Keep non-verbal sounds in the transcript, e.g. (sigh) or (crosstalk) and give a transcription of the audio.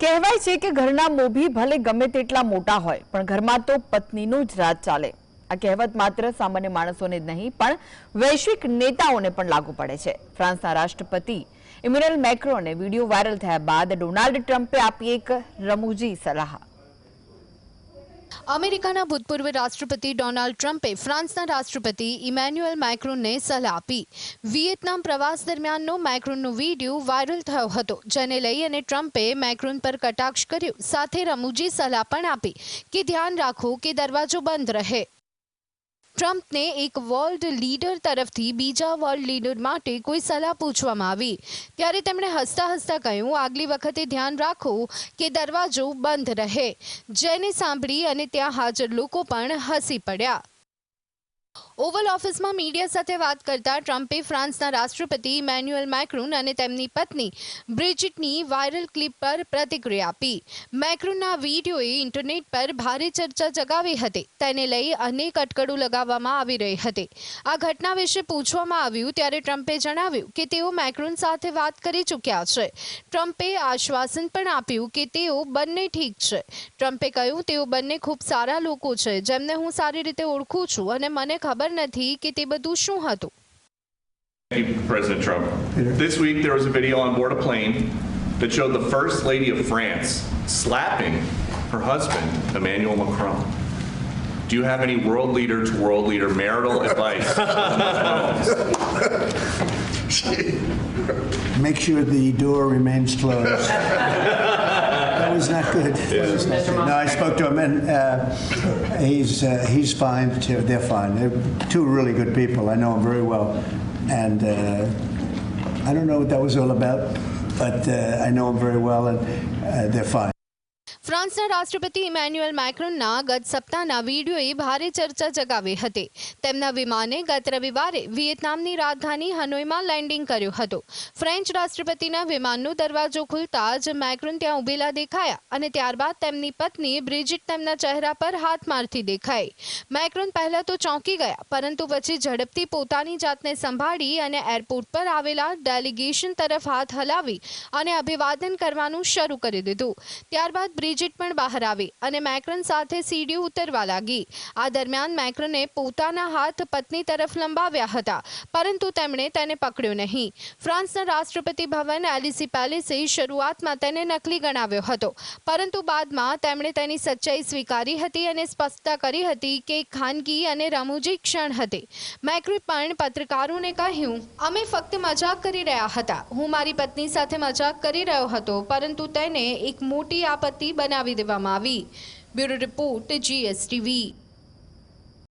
કહેવાય છે કે ઘરના મોભી ભલે ગમે તેટલા મોટા હોય, પણ ઘરમાં તો પત્નીનું જ રાજ ચાલે. આ કહેવત માત્ર સામાન્ય માણસોને જ નહીં, પણ વૈશ્વિક નેતાઓને પણ લાગુ પડે છે. ફ્રાન્સના રાષ્ટ્રપતિ ઇમ્યુનલ મેક્રોને વીડિયો વાયરલ થયા બાદ ડોનાલ્ડ ટ્રમ્પે આપી એક રમૂજી સલાહ. અમેરિકાના ભૂતપૂર્વ રાષ્ટ્રપતિ ડોનાલ્ડ ટ્રમ્પે ફ્રાન્સના રાષ્ટ્રપતિ ઇમેન્યુઅલ મેક્રોનને સલાહ આપી. વિયેતનામ પ્રવાસ દરમિયાનનો મેક્રોનનો વીડિયો વાયરલ થયો હતો, જેને લઈ અને ટ્રમ્પે મેક્રોન પર કટાક્ષ કર્યો. સાથે રમૂજી સલાહ પણ આપી કે ધ્યાન રાખો કે દરવાજો બંધ રહે. ટ્રમ્પને એક વર્લ્ડ લીડર તરફથી બીજા વર્લ્ડ લીડર માટે કોઈ સલાહ પૂછવામાં આવી. ત્યારે તેમણે હસતા હસતા કહ્યું, આગલી વખતે ધ્યાન રાખો કે દરવાજો બંધ રહે. જેને સાંભળી અને ત્યાં હાજર લોકો પણ હસી પડ્યા. ઓવલ ઓફિસમાં મીડિયા સાથે વાત કરતા ટ્રમ્પે ફ્રાન્સના રાષ્ટ્રપતિ ઇમેન્યુઅલ મેક્રોન અને તેમની પત્ની બ્રિજિટની વાયરલ ક્લિપ પર પ્રતિક્રિયા આપી. મેક્રોનના વિડીયોએ ઇન્ટરનેટ પર ભારે ચર્ચા જગાવી હતી. તેને લઈ અનેક અટકળો લગાવવામાં આવી રહી હતી. આ ઘટના વિશે પૂછવામાં આવ્યું ત્યારે ટ્રમ્પે જણાવ્યું કે તેઓ મેક્રોન સાથે વાત કરી ચૂક્યા છે. ટ્રમ્પે આશ્વાસન પણ આપ્યું કે તેઓ બંને ઠીક છે. ટ્રમ્પે કહ્યું, તેઓ બંને ખૂબ સારા લોકો છે, જેમને હું સારી રીતે ઓળખું છું અને મને ખબર નથી કે તે બધું શું હતું Thank you, President Trump. This week, there was a video on board a plane that showed the First Lady of France slapping her husband, Emmanuel Macron. Do you have any world leader to world leader marital advice? (laughs) Make sure the door remains closed. (laughs) Good. Good. No, I spoke to him, and uh, he's, uh, he's fine, too. They're fine. They're two really good people. I know them very well. And uh, I don't know what that was all about, but uh, I know them very well, and uh, they're fine. ફ્રાન્સના રાષ્ટ્રપતિ Emmanuel મેક્રોનના ગત સપ્તાહના વિડીયોએ ભારે ચર્ચા જગાવી હતી. તેમના વિમાને ગત રવિવારે વિયેતનામની રાજધાની હનોઈમાં લેન્ડિંગ કર્યું હતું. ફ્રેન્ચ રાષ્ટ્રપતિના વિમાનનો દરવાજો ખુલતા જ મેક્રોન ત્યાં ઉભેલા દેખાયા અને ત્યારબાદ તેમની પત્ની બ્રિજિટ તેમના ચહેરા પર હાથ મારતી દેખાઈ. મેક્રોન પહેલા તો ચોંકી ગયા, પરંતુ પછી ઝડપથી પોતાની જાતને સંભાળી અને એરપોર્ટ પર આવેલા ડેલિગેશન તરફ હાથ હલાવી અને અભિવાદન કરવાનું શરૂ કરી દીધું. ત્યારબાદ બ્રિજિટ પણ બહાર આવી અને મેક્રન સાથે સીડી ઉતરવા લાગી. આ દરમિયાન મેક્રને પોતાના હાથ પત્ની તરફ લંબાવ્યા હતા, પરંતુ તેમણે તેને પકડ્યો નહીં. ફ્રાન્સના રાષ્ટ્રપતિ ભવન એલિસી પેલેસે શરૂઆતમાં તેને નકલી ગણાવ્યો હતો, પરંતુ બાદમાં તેમણે તેની સચ્ચાઈ સ્વીકારી હતી અને સ્પષ્ટતા કરી હતી કે ખાનગી અને રમૂજી ક્ષણ હતી. મેક્રી પણ પત્રકારોને કહ્યું, અમે ફક્ત મજાક કરી રહ્યા હતા. હું મારી પત્ની સાથે મજાક કરી રહ્યો હતો, પરંતુ તેને એક મોટી આપત્તિ બનાવી દેવામાં આવી. Bureau report GSTV.